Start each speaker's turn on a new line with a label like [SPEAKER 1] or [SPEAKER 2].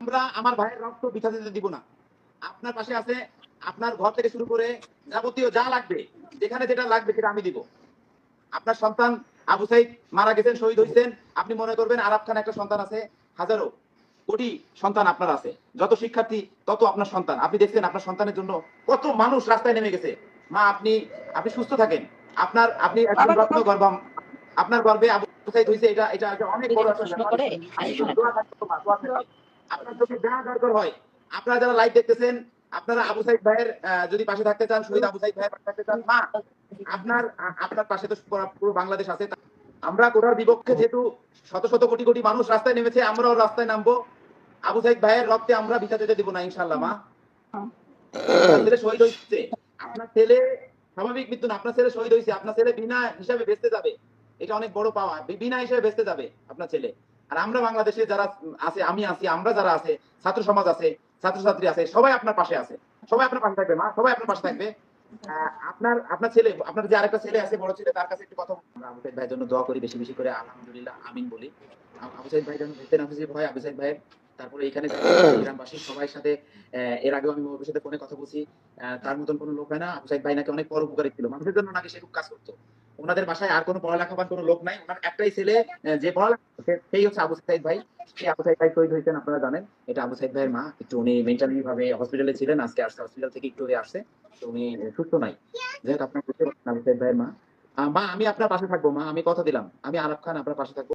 [SPEAKER 1] আমরা আমার ভাইয়ের রক্ত বিঠা দিতে দিব না। আপনার পাশে আছে আপনার ঘর থেকে শুরু করে যাবতীয় যা লাগবে যেখানে যেটা লাগবে সেটা আমি দিব। আপনার সন্তান আবু সাইদ মারা গেছেন শহীদ হয়েছেন আপনি মনে করবেন আরাব খান একটা সন্তান আছে হাজারো কোটি সন্তান আপনার আছে। যত শিক্ষার্থী তত আপনার সন্তান। আপনি দেখছেন আপনার সন্তানের জন্য কত মানুষ রাস্তায় নেমে গেছে। মা আপনি আপনি সুস্থ থাকেন। আপনার আপনি একজন রত্ন গর্ভম আপনার গর্বে আবু সাইদ হয়েছে এটা এটা অনেক বড় আপনার যা দরকার হয়। আপনারা যারা লাইভ দেখতেছেন, আপনারা আবু সাইদ ভাইয়ের যদি পাশে থাকতে চান, শহীদ আবু সাইদ ভাইয়ের পাশে থাকতে চান আপনার আপনার পাশে তো পুরো- বাংলাদেশ আছে। আমরা কোটার বিপক্ষে যেহেতু শত শত কোটি কোটি মানুষ রাস্তায় নেমেছে, আমরাও রাস্তায় নামবো। আবু সাইদ ভাইয়ের রক্তে আমরা বিচার দিতে দিব না ইনশাল্লাহ মা। ছেলে শহীদ হয়েছে। আপনার ছেলে স্বাভাবিক মৃত্যু না, আপনার ছেলে শহীদ হয়েছে। আপনার ছেলে বিনা হিসাবে বেঁচতে যাবে। এটা অনেক বড় পাওয়া বিনা হিসাবে বেঁচতে যাবে আপনার ছেলে। আর আমরা বাংলাদেশে যারা আছে, আমি আছি, আমরা যারা আছে, ছাত্র সমাজ আছে, ছাত্রছাত্রী আছে, সবাই আপনার পাশে আছে। সবাই আপনার পাশে থাকবে, মা, সবাই আপনার পাশে থাকবে। আপনার আপনার ছেলে, আপনার যে আরেকটা ছেলে আছে, বড় ছেলে, তার কাছে একটু কথা ভাইয়ের জন্য দোয়া করি বেশি বেশি করে। আলহামদুলিল্লাহ, আমিন বলি। আবু ভাই যেন দেখতে না খুশি আবু সাইদ ভাইয়ের। তারপরে এখানে সবাই সাথে এর আগেও আমি ওর সাথে ফোনে কথা বলছি। তার মতন কোনো লোক হয় না। আবু ভাই নাকি অনেক বড় উপকারী ছিল। মানুষের জন্য নাকি সে খুব কাজ করতো। ওনাদের বাসায় আর কোনো পড়ালেখাবান কোনো লোক নাই। ওনার একটাই ছেলে যে পড়ালেখা সেই হচ্ছে আবু সাইদ ভাই। সেই আবু সাইদ ভাই শহীদ হয়েছেন আপনারা জানেন? এটা আবু সাইদ ভাইয়ের মা। একটু উনি মেন্টালি ভাবে হসপিটালে ছিলেন, আজকে আসছে হসপিটাল থেকে একটু আসছে। তো উনি সুস্থ নাই। যেহেতু আপনার আবু সাইদ ভাইয়ের মা। মা, আমি আপনার পাশে থাকব, মা। আমি কথা দিলাম। আমি আরব খান আপনার পাশে থাকব।